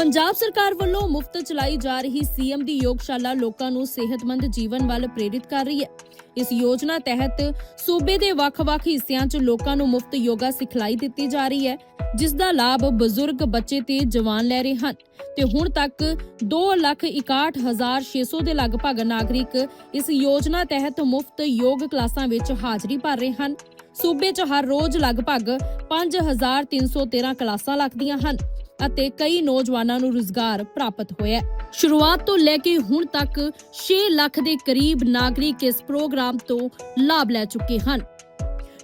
ਪੰਜਾਬ ਸਰਕਾਰ ਵੱਲੋਂ ਮੁਫਤ ਚਲਾਈ ਜਾ ਰਹੀ ਸੀਐਮ ਦੀ ਯੋਗਸ਼ਾਲਾ ਲੋਕਾਂ ਨੂੰ ਸਿਹਤਮੰਦ ਜੀਵਨ ਵੱਲ ਪ੍ਰੇਰਿਤ ਕਰ ਰਹੀ ਹੈ। ਇਸ ਯੋਜਨਾ ਤਹਿਤ ਸੂਬੇ ਦੇ ਵੱਖ-ਵੱਖ ਹਿੱਸਿਆਂ 'ਚ ਲੋਕਾਂ ਨੂੰ ਮੁਫਤ ਯੋਗਾ ਸਿਖਲਾਈ ਦਿੱਤੀ ਜਾ ਰਹੀ ਹੈ, ਜਿਸ ਦਾ ਲਾਭ ਬਜ਼ੁਰਗ ਬੱਚੇ ਤੇ ਜਵਾਨ ਲੈ ਰਹੇ ਹਨ। ਤੇ ਹੁਣ ਤੱਕ 261600 ਦੇ ਲਗਭਗ ਨਾਗਰਿਕ ਇਸ ਯੋਜਨਾ ਤਹਿਤ ਮੁਫਤ ਯੋਗ ਕਲਾਸਾਂ ਵਿੱਚ ਹਾਜ਼ਰੀ ਭਰ ਰਹੇ ਹਨ। ਸੂਬੇ 'ਚ ਹਰ ਰੋਜ਼ ਲਗਭਗ 5313 ਕਲਾਸਾਂ ਲੱਗਦੀਆਂ ਹਨ। ਅਤੇ ਕਈ ਨੌਜਵਾਨਾਂ ਨੂੰ ਰੁਜ਼ਗਾਰ ਪ੍ਰਾਪਤ ਹੋਇਆ ਹੈ। ਸ਼ੁਰੂਆਤ ਤੋਂ ਲੈ ਕੇ ਹੁਣ ਤੱਕ 6 ਲੱਖ ਦੇ ਕਰੀਬ ਨਾਗਰਿਕ ਇਸ ਪ੍ਰੋਗਰਾਮ ਤੋਂ ਲਾਭ ਲੈ ਚੁੱਕੇ ਹਨ।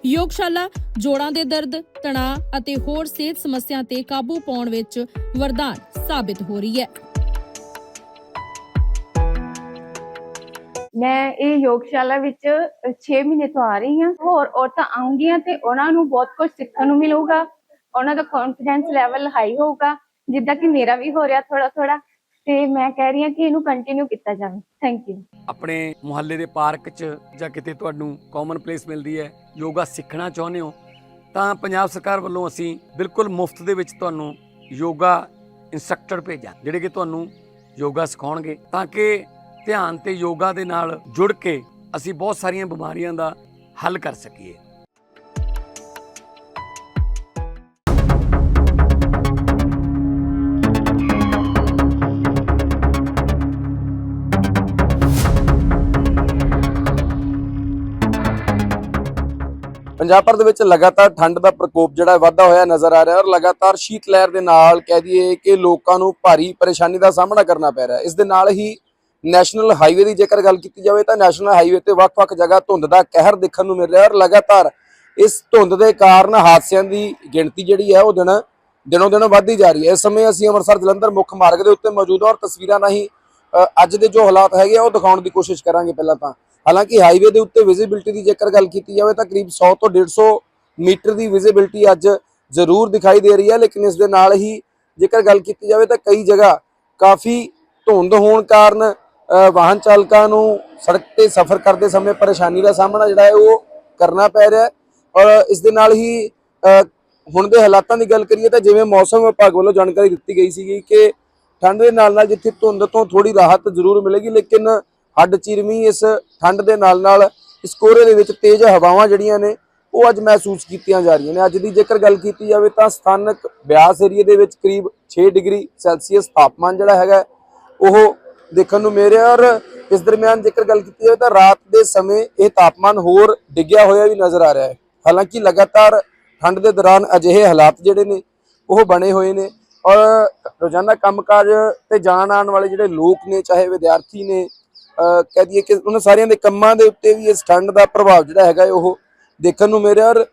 ਯੋਗਸ਼ਾਲਾ, ਜੋੜਾਂ ਦੇ ਦਰਦ, ਤਣਾਅ ਅਤੇ ਹੋਰ ਸਿਹਤ ਸਮੱਸਿਆ ਤੇ ਕਾਬੂ ਪਾਉਣ ਵਿੱਚ ਵਰਦਾਨ ਸਾਬਿਤ ਹੋ ਰਹੀ ਹੈ। ਮੈਂ ਇਹ ਯੋਗਸ਼ਾਲਾ ਵਿੱਚ 6 ਮਹੀਨੇ ਤੋਂ ਆ ਰਹੀ ਹਾਂ। ਹੋਰ ਔਰਤਾਂ ਆਉਂਗੀਆਂ ਤੇ ਉਹਨਾਂ ਨੂੰ ਬਹੁਤ ਕੁਝ ਸਿੱਖਣ ਨੂੰ ਮਿਲੂਗਾ। ਉਹਨਾਂ ਦਾ ਕੌਨਫੀਡੈਂਸ ਲੈਵਲ ਹਾਈ ਹੋਊਗਾ, ਜਿੱਦਾਂ ਕਿ ਮੇਰਾ ਵੀ ਹੋ ਰਿਹਾ ਥੋੜਾ ਥੋੜਾ ਤੇ ਮੈਂ ਕਹਿ ਰਹੀ ਹਾਂ ਕਿ ਇਹਨੂੰ ਕੰਟੀਨਿਊ ਕੀਤਾ ਜਾਵੇ। ਥੈਂਕ ਯੂ ਆਪਣੇ ਮੁਹੱਲੇ ਦੇ ਪਾਰਕ 'ਚ ਜਾਂ ਕਿਤੇ ਤੁਹਾਨੂੰ ਕਾਮਨ ਪਲੇਸ ਮਿਲਦੀ ਹੈ, ਯੋਗਾ ਸਿੱਖਣਾ ਚਾਹੁੰਦੇ ਹੋ, ਤਾਂ ਪੰਜਾਬ ਸਰਕਾਰ ਵੱਲੋਂ ਅਸੀਂ ਬਿਲਕੁਲ ਮੁਫਤ ਦੇ ਵਿੱਚ ਤੁਹਾਨੂੰ ਯੋਗਾ ਇਨਸਟ੍ਰਕਟਰ ਭੇਜਾਂ, ਜਿਹੜੇ ਕਿ ਤੁਹਾਨੂੰ ਯੋਗਾ ਸਿਖਾਉਣਗੇ, ਤਾਂ ਕਿ ਧਿਆਨ ਤੇ ਯੋਗਾ ਦੇ ਨਾਲ ਜੁੜ ਕੇ ਅਸੀਂ ਬਹੁਤ ਸਾਰੀਆਂ ਬਿਮਾਰੀਆਂ ਦਾ ਹੱਲ ਕਰ ਸਕੀਏ। ਪੰਜਾਬ ਭਰ ਦੇ ਵਿੱਚ ਲਗਾਤਾਰ ਠੰਡ ਦਾ ਪ੍ਰਕੋਪ ਜਿਹੜਾ ਵਾਧਾ ਹੋਇਆ ਨਜ਼ਰ ਆ ਰਿਹਾ ਔਰ ਲਗਾਤਾਰ ਸ਼ੀਤ ਲਹਿਰ ਦੇ ਨਾਲ ਕਹਿ ਦਈਏ ਕਿ ਲੋਕਾਂ ਨੂੰ ਭਾਰੀ ਪਰੇਸ਼ਾਨੀ ਦਾ ਸਾਹਮਣਾ ਕਰਨਾ ਪੈ ਰਿਹਾ ਇਸ ਦੇ ਨਾਲ ਹੀ ਨੈਸ਼ਨਲ ਹਾਈਵੇ ਦੀ ਜੇਕਰ ਗੱਲ ਕੀਤੀ ਜਾਵੇ ਤਾਂ ਨੈਸ਼ਨਲ ਹਾਈਵੇ ਤੇ ਵੱਖ-ਵੱਖ ਜਗ੍ਹਾ ਧੁੰਦ ਦਾ ਕਹਿਰ ਦੇਖਣ ਨੂੰ ਮਿਲ ਰਿਹਾ ਔਰ ਲਗਾਤਾਰ ਇਸ ਧੁੰਦ ਦੇ ਕਾਰਨ ਹਾਦਸਿਆਂ ਦੀ ਗਿਣਤੀ ਜਿਹੜੀ ਹੈ ਉਹ ਦਿਨ ਦਿਨੋਂ ਦਿਨ ਵੱਧਦੀ ਜਾ ਰਹੀ ਹੈ। ਇਸ ਸਮੇਂ ਅਸੀਂ ਅੰਮ੍ਰਿਤਸਰ ਜਲੰਧਰ ਮੁੱਖ ਮਾਰਗ ਦੇ ਉੱਤੇ ਮੌਜੂਦ ਹਾਂ ਔਰ ਤਸਵੀਰਾਂ ਰਾਹੀਂ ਅੱਜ ਦੇ ਜੋ ਹਾਲਾਤ ਹੈਗੇ ਆ ਉਹ ਦਿਖਾਉਣ ਦੀ ਕੋਸ਼ਿਸ਼ ਕਰਾਂਗੇ ਪਹਿਲਾਂ ਤਾਂ। ਹਾਲਾਂਕਿ ਹਾਈਵੇ ਦੇ ਉੱਤੇ ਵਿਜ਼ਿਬਿਲਟੀ ਦੀ ਜੇਕਰ ਗੱਲ ਕੀਤੀ ਜਾਵੇ ਤਾਂ ਕਰੀਬ 100 ਤੋਂ 150 ਮੀਟਰ ਦੀ ਵਿਜ਼ਿਬਿਲਟੀ ਅੱਜ ਜ਼ਰੂਰ ਦਿਖਾਈ ਦੇ ਰਹੀ ਹੈ, ਲੇਕਿਨ ਇਸ ਦੇ ਨਾਲ ਹੀ ਜੇਕਰ ਗੱਲ ਕੀਤੀ ਜਾਵੇ ਤਾਂ ਕਈ ਜਗ੍ਹਾ ਕਾਫੀ ਧੁੰਦ ਹੋਣ ਕਾਰਨ ਵਾਹਨ ਚਾਲਕਾਂ ਨੂੰ ਸੜਕ ਤੇ ਸਫ਼ਰ ਕਰਦੇ ਸਮੇਂ ਪਰੇਸ਼ਾਨੀ ਦਾ ਸਾਹਮਣਾ ਜਿਹੜਾ ਹੈ ਉਹ ਕਰਨਾ ਪੈ ਰਿਹਾ ਔਰ ਇਸ ਦੇ ਨਾਲ ਹੀ ਹੁਣ ਦੇ ਹਾਲਾਤਾਂ ਦੀ ਗੱਲ ਕਰੀਏ ਤਾਂ ਜਿਵੇਂ ਮੌਸਮ ਵਿਭਾਗ ਵੱਲੋਂ ਜਾਣਕਾਰੀ ਦਿੱਤੀ ਗਈ ਸੀਗੀ ਕਿ ਠੰਡ ਦੇ ਨਾਲ ਨਾਲ ਜਿੱਥੇ ਧੁੰਦ ਤੋਂ ਥੋੜੀ ਰਾਹਤ ਜ਼ਰੂਰ ਮਿਲੇਗੀ, ਲੇਕਿਨ ਹੱਡ ਚੀਰਵੀਂ ਇਸ ਠੰਡ ਦੇ ਨਾਲ ਨਾਲ ਇਸ ਕੋਹਰੇ ਦੇ ਵਿੱਚ ਤੇਜ਼ ਹਵਾਵਾਂ ਜਿਹੜੀਆਂ ਨੇ, ਉਹ ਅੱਜ ਮਹਿਸੂਸ ਕੀਤੀਆਂ ਜਾ ਰਹੀਆਂ ਨੇ। ਅੱਜ ਦੀ ਜੇਕਰ ਗੱਲ ਕੀਤੀ ਜਾਵੇ ਤਾਂ ਸਥਾਨਕ ਬਿਆਸ ਏਰੀਏ ਦੇ ਵਿੱਚ ਕਰੀਬ 6 ਡਿਗਰੀ ਸੈਲਸੀਅਸ ਤਾਪਮਾਨ ਜਿਹੜਾ ਹੈਗਾ, ਉਹ ਦੇਖਣ ਨੂੰ ਮਿਲ ਰਿਹਾ ਔਰ ਇਸ ਦਰਮਿਆਨ ਜੇਕਰ ਗੱਲ ਕੀਤੀ ਜਾਵੇ ਤਾਂ ਰਾਤ ਦੇ ਸਮੇਂ ਇਹ ਤਾਪਮਾਨ ਹੋਰ ਡਿੱਗਿਆ ਹੋਇਆ ਵੀ ਨਜ਼ਰ ਆ ਰਿਹਾ ਹੈ। ਹਾਲਾਂਕਿ ਲਗਾਤਾਰ ਠੰਡ ਦੇ ਦੌਰਾਨ ਅਜਿਹੇ ਹਾਲਾਤ ਜਿਹੜੇ ਨੇ, ਉਹ ਬਣੇ ਹੋਏ ਨੇ ਔਰ ਰੋਜ਼ਾਨਾ ਕੰਮਕਾਜ ਤੇ ਜਾਣ ਆਉਣ ਵਾਲੇ ਜਿਹੜੇ ਲੋਕ ਨੇ, ਚਾਹੇ ਵਿਦਿਆਰਥੀ ਨੇ ਕਹਿ ਦਈਏ ਕਿ ਉਹਨਾਂ ਸਾਰਿਆਂ ਦੇ ਕੰਮਾਂ ਦੇ ਉੱਤੇ ਵੀ ਇਸ ਠੰਡ ਦਾ ਪ੍ਰਭਾਵ ਜਿਹੜਾ ਹੈਗਾ ਉਹ ਦੇਖਣ ਨੂੰ ਮਿਲ ਰਿਹਾ ਔਰ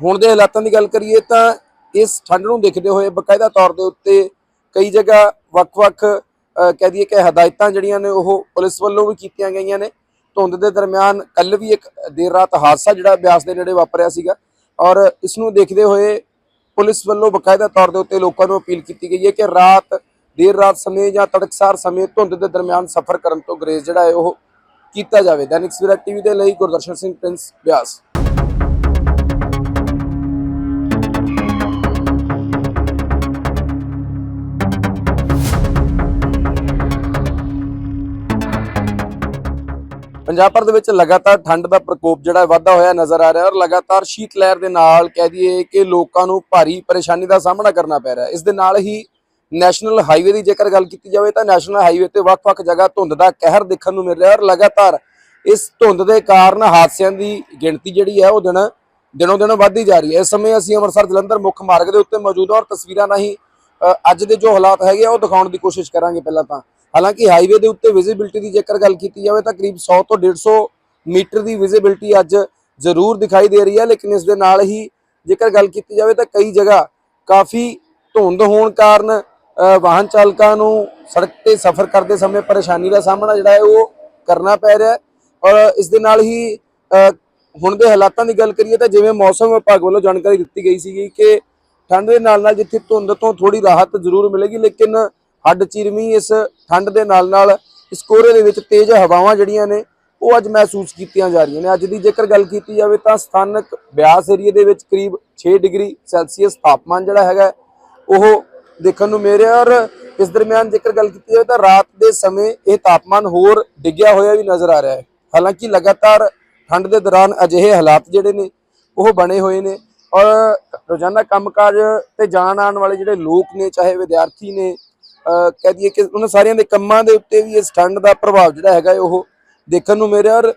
ਹੁਣ ਦੇ ਹਾਲਾਤਾਂ ਦੀ ਗੱਲ ਕਰੀਏ ਤਾਂ ਇਸ ਠੰਡ ਨੂੰ ਦੇਖਦੇ ਹੋਏ ਬਕਾਇਦਾ ਤੌਰ ਦੇ ਉੱਤੇ ਕਈ ਜਗ੍ਹਾ ਵੱਖ-ਵੱਖ ਕਹਿ ਦਈਏ ਕਿ ਹਦਾਇਤਾਂ ਜਿਹੜੀਆਂ ਨੇ ਉਹ ਪੁਲਿਸ ਵੱਲੋਂ ਵੀ ਕੀਤੀਆਂ ਗਈਆਂ ਨੇ। ਧੁੰਦ ਦੇ ਦਰਮਿਆਨ ਕੱਲ ਵੀ ਇੱਕ ਦੇਰ ਰਾਤ ਹਾਦਸਾ ਜਿਹੜਾ ਬਿਆਸ ਦੇ ਨੇੜੇ ਵਾਪਰਿਆ ਸੀਗਾ ਔਰ ਇਸ ਨੂੰ ਦੇਖਦੇ ਹੋਏ ਪੁਲਿਸ ਵੱਲੋਂ ਬਕਾਇਦਾ ਤੌਰ ਦੇ ਉੱਤੇ ਲੋਕਾਂ ਨੂੰ ਅਪੀਲ ਕੀਤੀ ਗਈ ਹੈ ਕਿ ਰਾਤ ਦੇਰ ਰਾਤ ਸਮੇਂ ਜਾਂ ਤੜਕਸਾਰ ਸਮੇਂ ਧੁੰਦ ਦੇ ਦਰਮਿਆਨ ਸਫ਼ਰ ਕਰਨ ਤੋਂ ਗਰੇਜ਼ ਜਿਹੜਾ ਹੈ ਉਹ ਕੀਤਾ ਜਾਵੇ। ਦੈਨਿਕ ਸਵੇਰਾ ਟੀਵੀ ਦੇ ਲਈ ਗੁਰਦਰਸ਼ਨ ਸਿੰਘ ਪ੍ਰਿੰਸ ਬਿਆਸ। ਪੰਜਾਬ ਭਰ ਦੇ ਵਿੱਚ ਲਗਾਤਾਰ ਠੰਡ ਦਾ ਪ੍ਰਕੋਪ ਜਿਹੜਾ ਵਾਧਾ ਹੋਇਆ ਨਜ਼ਰ ਆ ਰਿਹਾ ਔਰ ਲਗਾਤਾਰ ਸ਼ੀਤ ਲਹਿਰ ਦੇ ਨਾਲ ਕਹਿ ਦਈਏ ਕਿ ਲੋਕਾਂ ਨੂੰ ਭਾਰੀ ਪਰੇਸ਼ਾਨੀ ਦਾ ਸਾਹਮਣਾ ਕਰਨਾ ਪੈ ਰਿਹਾ ਇਸ ਦੇ ਨਾਲ ਹੀ ਨੈਸ਼ਨਲ ਹਾਈਵੇ ਦੀ ਜੇਕਰ ਗੱਲ ਕੀਤੀ ਜਾਵੇ ਤਾਂ ਨੈਸ਼ਨਲ ਹਾਈਵੇ ਤੇ ਵੱਖ-ਵੱਖ ਜਗ੍ਹਾ ਧੁੰਦ ਦਾ ਕਹਿਰ ਦੇਖਣ ਨੂੰ ਮਿਲ ਰਿਹਾ ਔਰ ਲਗਾਤਾਰ ਇਸ ਧੁੰਦ ਦੇ ਕਾਰਨ ਹਾਦਸਿਆਂ ਦੀ ਗਿਣਤੀ ਜਿਹੜੀ ਹੈ ਉਹ ਦਿਨ ਦਿਨੋਂ ਦਿਨ ਵੱਧਦੀ ਜਾ ਰਹੀ ਹੈ। ਇਸ ਸਮੇਂ ਅਸੀਂ ਅੰਮ੍ਰਿਤਸਰ, ਜਲੰਧਰ ਮੁੱਖ ਮਾਰਗ ਦੇ ਉੱਤੇ ਮੌਜੂਦ ਹਾਂ ਔਰ ਤਸਵੀਰਾਂ ਰਾਹੀਂ ਅੱਜ ਦੇ ਜੋ ਹਾਲਾਤ ਹੈਗੇ ਆ ਉਹ ਦਿਖਾਉਣ ਦੀ ਕੋਸ਼ਿਸ਼ ਕਰਾਂਗੇ ਪਹਿਲਾਂ ਤਾਂ। ਹਾਲਾਂਕਿ ਹਾਈਵੇ ਦੇ ਉੱਤੇ ਵਿਜ਼ਿਬਿਲਟੀ ਦੀ ਜੇਕਰ ਗੱਲ ਕੀਤੀ ਜਾਵੇ ਤਾਂ ਕਰੀਬ 100 ਤੋਂ 150 ਮੀਟਰ ਦੀ ਵਿਜ਼ਿਬਿਲਟੀ ਅੱਜ ਜ਼ਰੂਰ ਦਿਖਾਈ ਦੇ ਰਹੀ ਹੈ, ਲੇਕਿਨ ਇਸ ਦੇ ਨਾਲ ਹੀ ਜੇਕਰ ਗੱਲ ਕੀਤੀ ਜਾਵੇ ਤਾਂ ਕਈ ਜਗ੍ਹਾ ਕਾਫੀ ਧੁੰਦ ਹੋਣ ਕਾਰਨ ਵਾਹਨ ਚਾਲਕਾਂ ਨੂੰ ਸੜਕ ਤੇ ਸਫ਼ਰ ਕਰਦੇ ਸਮੇਂ ਪਰੇਸ਼ਾਨੀ ਦਾ ਸਾਹਮਣਾ ਜਿਹੜਾ ਹੈ ਉਹ ਕਰਨਾ ਪੈ ਰਿਹਾ ਔਰ ਇਸ ਦੇ ਨਾਲ ਹੀ ਹੁਣ ਦੇ ਹਾਲਾਤਾਂ ਦੀ ਗੱਲ ਕਰੀਏ ਤਾਂ ਜਿਵੇਂ ਮੌਸਮ ਵਿਭਾਗ ਵੱਲੋਂ ਜਾਣਕਾਰੀ ਦਿੱਤੀ ਗਈ ਸੀਗੀ ਕਿ ਠੰਡ ਦੇ ਨਾਲ ਨਾਲ ਜਿੱਥੇ ਧੁੰਦ ਤੋਂ ਥੋੜੀ ਰਾਹਤ ਜ਼ਰੂਰ ਮਿਲੇਗੀ, ਲੇਕਿਨ ਹੱਡ ਚੀਰਮੀ ਇਸ ਠੰਡ ਦੇ ਨਾਲ ਨਾਲ ਇਸ ਕੋਹਰੇ ਦੇ ਵਿੱਚ ਤੇਜ਼ ਹਵਾਵਾਂ ਜਿਹੜੀਆਂ ਨੇ, ਉਹ ਅੱਜ ਮਹਿਸੂਸ ਕੀਤੀਆਂ ਜਾ ਰਹੀਆਂ ਨੇ। ਅੱਜ ਦੀ ਜੇਕਰ ਗੱਲ ਕੀਤੀ ਜਾਵੇ ਤਾਂ ਸਥਾਨਕ ਬਿਆਸ ਏਰੀਏ ਦੇ ਵਿੱਚ ਕਰੀਬ 6 ਡਿਗਰੀ ਸੈਲਸੀਅਸ ਤਾਪਮਾਨ ਜਿਹੜਾ ਹੈਗਾ, ਉਹ ਦੇਖਣ ਨੂੰ ਮਿਲ ਰਿਹਾ ਔਰ ਇਸ ਦਰਮਿਆਨ ਜੇਕਰ ਗੱਲ ਕੀਤੀ ਜਾਵੇ ਤਾਂ ਰਾਤ ਦੇ ਸਮੇਂ ਇਹ ਤਾਪਮਾਨ ਹੋਰ ਡਿੱਗਿਆ ਹੋਇਆ ਵੀ ਨਜ਼ਰ ਆ ਰਿਹਾ ਹੈ। ਹਾਲਾਂਕਿ ਲਗਾਤਾਰ ਠੰਡ ਦੇ ਦੌਰਾਨ ਅਜਿਹੇ ਹਾਲਾਤ ਜਿਹੜੇ ਨੇ, ਉਹ ਬਣੇ ਹੋਏ ਨੇ ਔਰ ਰੋਜ਼ਾਨਾ ਕੰਮਕਾਜ ਤੇ ਜਾਣ ਆਉਣ ਵਾਲੇ ਜਿਹੜੇ ਲੋਕ ਨੇ, ਚਾਹੇ ਵਿਦਿਆਰਥੀ ਨੇ ਕਹਿ ਦਈਏ ਕਿ ਉਹਨਾਂ ਸਾਰਿਆਂ ਦੇ ਕੰਮਾਂ ਦੇ ਉੱਤੇ ਵੀ ਇਸ ਠੰਡ ਦਾ ਪ੍ਰਭਾਵ ਜਿਹੜਾ ਹੈਗਾ ਹੈ, ਉਹ ਦੇਖਣ ਨੂੰ ਮਿਲ ਰਿਹਾ ਔਰ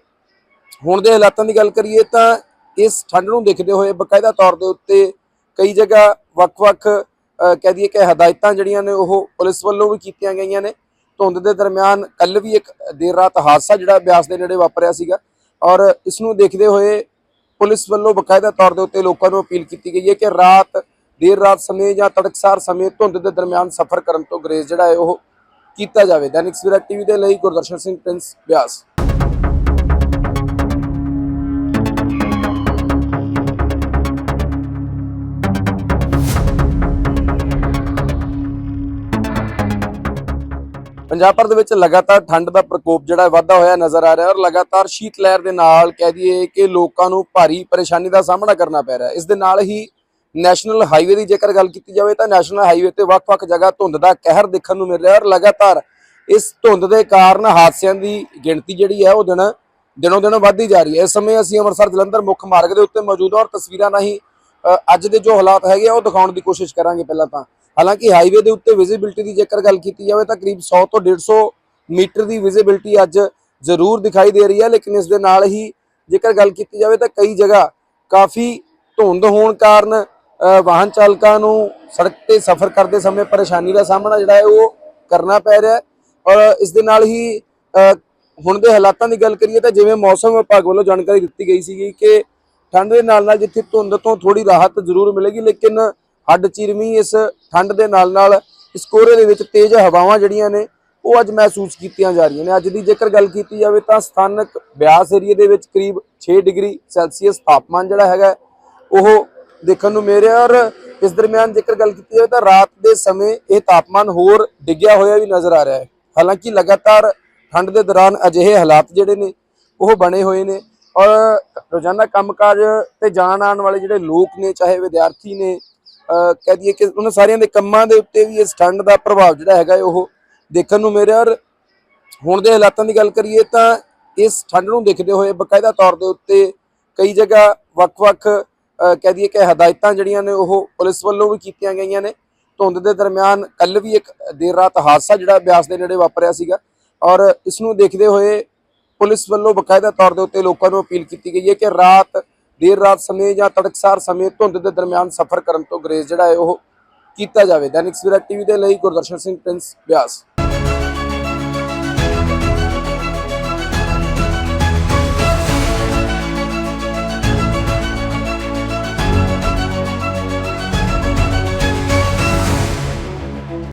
ਹੁਣ ਦੇ ਹਾਲਾਤਾਂ ਦੀ ਗੱਲ ਕਰੀਏ ਤਾਂ ਇਸ ਠੰਡ ਨੂੰ ਦੇਖਦੇ ਹੋਏ ਬਕਾਇਦਾ ਤੌਰ ਦੇ ਉੱਤੇ ਕਈ ਜਗ੍ਹਾ ਵੱਖ-ਵੱਖ ਕਹਿ ਦਈਏ ਕਿ ਹਦਾਇਤਾਂ ਜਿਹੜੀਆਂ ਨੇ ਉਹ ਪੁਲਿਸ ਵੱਲੋਂ ਵੀ ਕੀਤੀਆਂ ਗਈਆਂ ਨੇ। ਧੁੰਦ ਦੇ ਦਰਮਿਆਨ ਕੱਲ ਵੀ ਇੱਕ ਦੇਰ ਰਾਤ ਹਾਦਸਾ ਜਿਹੜਾ ਬਿਆਸ ਦੇ ਨੇੜੇ ਵਾਪਰਿਆ ਸੀਗਾ ਔਰ ਇਸ ਨੂੰ ਦੇਖਦੇ ਹੋਏ ਪੁਲਿਸ ਵੱਲੋਂ ਬਕਾਇਦਾ ਤੌਰ ਦੇ ਉੱਤੇ ਲੋਕਾਂ ਨੂੰ ਅਪੀਲ ਕੀਤੀ ਗਈ ਹੈ ਕਿ ਰਾਤ, ਦੇਰ ਰਾਤ ਸਮੇਂ ਜਾਂ ਤੜਕਸਾਰ ਸਮੇਂ ਧੁੰਦ ਦੇ ਦਰਮਿਆਨ ਸਫ਼ਰ ਕਰਨ ਤੋਂ ਗਰੇਜ਼ ਜਿਹੜਾ ਹੈ ਉਹ ਕੀਤਾ ਜਾਵੇ। ਦੈਨਿਕ ਸਵੇਰਾ ਟੀਵੀ ਦੇ ਲਈ ਗੁਰਦਰਸ਼ਨ ਸਿੰਘ, ਪ੍ਰਿੰਸ ਬਿਆਸ। ਪੰਜਾਬ ਭਰ ਦੇ ਵਿੱਚ ਲਗਾਤਾਰ ਠੰਡ ਦਾ ਪ੍ਰਕੋਪ ਜਿਹੜਾ ਹੈ ਵਾਧਾ ਹੋਇਆ ਨਜ਼ਰ ਆ ਰਿਹਾ ਔਰ ਲਗਾਤਾਰ ਸ਼ੀਤ ਲਹਿਰ ਦੇ ਨਾਲ ਕਹਿ ਦਈਏ ਕਿ ਲੋਕਾਂ ਨੂੰ ਭਾਰੀ ਪਰੇਸ਼ਾਨੀ ਦਾ ਸਾਹਮਣਾ ਕਰਨਾ ਪੈ ਰਿਹਾ ਇਸ ਦੇ ਨਾਲ ਹੀ ਨੈਸ਼ਨਲ ਹਾਈਵੇ ਦੀ ਜੇਕਰ ਗੱਲ ਕੀਤੀ ਜਾਵੇ ਤਾਂ ਨੈਸ਼ਨਲ ਹਾਈਵੇ ਤੇ ਵੱਖ-ਵੱਖ ਜਗ੍ਹਾ ਧੁੰਦ ਦਾ ਕਹਿਰ ਦੇਖਣ ਨੂੰ ਮਿਲ ਰਿਹਾ ਔਰ ਲਗਾਤਾਰ ਇਸ ਧੁੰਦ ਦੇ ਕਾਰਨ ਹਾਦਸਿਆਂ ਦੀ ਗਿਣਤੀ ਜਿਹੜੀ ਹੈ ਉਹ ਦਿਨ ਦਿਨੋਂ ਦਿਨ ਵੱਧਦੀ ਜਾ ਰਹੀ ਹੈ। ਇਸ ਸਮੇਂ ਅਸੀਂ ਅੰਮ੍ਰਿਤਸਰ ਜਲੰਧਰ ਮੁੱਖ ਮਾਰਗ ਦੇ ਉੱਤੇ ਮੌਜੂਦ ਹਾਂ ਔਰ ਤਸਵੀਰਾਂ ਰਾਹੀਂ ਅੱਜ ਦੇ ਜੋ ਹਾਲਾਤ ਹੈਗੇ ਆ ਉਹ ਦਿਖਾਉਣ ਦੀ ਕੋਸ਼ਿਸ਼ ਕਰਾਂਗੇ ਪਹਿਲਾਂ ਤਾਂ। ਹਾਲਾਂਕਿ ਹਾਈਵੇ ਦੇ ਉੱਤੇ ਵਿਜ਼ਿਬਿਲਟੀ ਦੀ ਜੇਕਰ ਗੱਲ ਕੀਤੀ ਜਾਵੇ ਤਾਂ ਕਰੀਬ 100 ਤੋਂ 150 ਮੀਟਰ ਦੀ ਵਿਜ਼ਿਬਿਲਟੀ ਅੱਜ ਜ਼ਰੂਰ ਦਿਖਾਈ ਦੇ ਰਹੀ ਹੈ, ਲੇਕਿਨ ਇਸ ਦੇ ਨਾਲ ਹੀ ਜੇਕਰ ਗੱਲ ਕੀਤੀ ਜਾਵੇ ਤਾਂ ਕਈ ਜਗ੍ਹਾ ਕਾਫੀ ਧੁੰਦ ਹੋਣ ਕਾਰਨ ਵਾਹਨ ਚਾਲਕਾਂ ਨੂੰ ਸੜਕ ਤੇ ਸਫ਼ਰ ਕਰਦੇ ਸਮੇਂ ਪਰੇਸ਼ਾਨੀ ਦਾ ਸਾਹਮਣਾ ਜਿਹੜਾ ਹੈ ਉਹ ਕਰਨਾ ਪੈ ਰਿਹਾ ਔਰ ਇਸ ਦੇ ਨਾਲ ਹੀ ਹੁਣ ਦੇ ਹਾਲਾਤਾਂ ਦੀ ਗੱਲ ਕਰੀਏ ਤਾਂ ਜਿਵੇਂ ਮੌਸਮ ਵਿਭਾਗ ਵੱਲੋਂ ਜਾਣਕਾਰੀ ਦਿੱਤੀ ਗਈ ਸੀਗੀ ਕਿ ਠੰਡ ਦੇ ਨਾਲ ਨਾਲ ਜਿੱਥੇ ਧੁੰਦ ਤੋਂ ਥੋੜੀ ਰਾਹਤ ਜ਼ਰੂਰ ਮਿਲੇਗੀ, ਲੇਕਿਨ ਹੱਡ ਚੀਰਵੀਂ ਇਸ ਠੰਡ ਦੇ ਨਾਲ ਨਾਲ ਇਸ ਕੋਹਰੇ ਦੇ ਵਿੱਚ ਤੇਜ਼ ਹਵਾਵਾਂ ਜਿਹੜੀਆਂ ਨੇ, ਉਹ ਅੱਜ ਮਹਿਸੂਸ ਕੀਤੀਆਂ ਜਾ ਰਹੀਆਂ ਨੇ। ਅੱਜ ਦੀ ਜੇਕਰ ਗੱਲ ਕੀਤੀ ਜਾਵੇ ਤਾਂ ਸਥਾਨਕ ਬਿਆਸ ਏਰੀਏ ਦੇ ਵਿੱਚ ਕਰੀਬ 6 ਡਿਗਰੀ ਸੈਲਸੀਅਸ ਤਾਪਮਾਨ ਜਿਹੜਾ ਹੈਗਾ, ਉਹ ਦੇਖਣ ਨੂੰ ਮਿਲ ਰਿਹਾ ਔਰ ਇਸ ਦਰਮਿਆਨ ਜੇਕਰ ਗੱਲ ਕੀਤੀ ਜਾਵੇ ਤਾਂ ਰਾਤ ਦੇ ਸਮੇਂ ਇਹ ਤਾਪਮਾਨ ਹੋਰ ਡਿੱਗਿਆ ਹੋਇਆ ਵੀ ਨਜ਼ਰ ਆ ਰਿਹਾ ਹੈ। ਹਾਲਾਂਕਿ ਲਗਾਤਾਰ ਠੰਡ ਦੇ ਦੌਰਾਨ ਅਜਿਹੇ ਹਾਲਾਤ ਜਿਹੜੇ ਨੇ, ਉਹ ਬਣੇ ਹੋਏ ਨੇ। ਔਰ ਰੋਜ਼ਾਨਾ ਕੰਮਕਾਜ ਤੇ ਜਾਣ ਆਉਣ ਵਾਲੇ ਜਿਹੜੇ ਲੋਕ ਨੇ, ਚਾਹੇ ਵਿਦਿਆਰਥੀ ਨੇ ਕਹਿ ਦਈਏ ਕਿ ਉਹਨਾਂ ਸਾਰਿਆਂ ਦੇ ਕੰਮਾਂ ਦੇ ਉੱਤੇ ਵੀ ਇਸ ਠੰਡ ਦਾ ਪ੍ਰਭਾਵ ਜਿਹੜਾ ਹੈਗਾ ਉਹ ਦੇਖਣ ਨੂੰ ਮਿਲ ਰਿਹਾ ਔਰ ਹੁਣ ਦੇ ਹਾਲਾਤਾਂ ਦੀ ਗੱਲ ਕਰੀਏ ਤਾਂ ਇਸ ਠੰਡ ਨੂੰ ਦੇਖਦੇ ਹੋਏ ਬਕਾਇਦਾ ਤੌਰ ਦੇ ਉੱਤੇ ਕਈ ਜਗ੍ਹਾ ਵੱਖ-ਵੱਖ ਕਹਿ ਦਈਏ ਕਿ ਹਦਾਇਤਾਂ ਜਿਹੜੀਆਂ ਨੇ ਉਹ ਪੁਲਿਸ ਵੱਲੋਂ ਵੀ ਕੀਤੀਆਂ ਗਈਆਂ ਨੇ। ਧੁੰਦ ਦੇ ਦਰਮਿਆਨ ਕੱਲ ਵੀ ਇੱਕ ਦੇਰ ਰਾਤ ਹਾਦਸਾ ਜਿਹੜਾ ਬਿਆਸ ਦੇ ਨੇੜੇ ਵਾਪਰਿਆ ਸੀਗਾ ਔਰ ਇਸ ਨੂੰ ਦੇਖਦੇ ਹੋਏ ਪੁਲਿਸ ਵੱਲੋਂ ਬਕਾਇਦਾ ਤੌਰ ਦੇ ਉੱਤੇ ਲੋਕਾਂ ਨੂੰ ਅਪੀਲ ਕੀਤੀ ਗਈ ਹੈ ਕਿ ਰਾਤ ਦੇਰ ਰਾਤ ਸਮੇਂ ਜਾਂ ਤੜਕਸਾਰ ਸਮੇਂ ਧੁੰਦ ਦੇ ਦਰਮਿਆਨ ਸਫ਼ਰ ਕਰਨ ਤੋਂ ਗਰੇਜ਼ ਜਿਹੜਾ ਹੈ ਉਹ ਕੀਤਾ ਜਾਵੇ। ਦੈਨਿਕ ਸਵੇਰਾ ਟੀਵੀ ਦੇ ਲਈ ਗੁਰਦਰਸ਼ਨ ਸਿੰਘ, ਪ੍ਰਿੰਸ ਬਿਆਸ।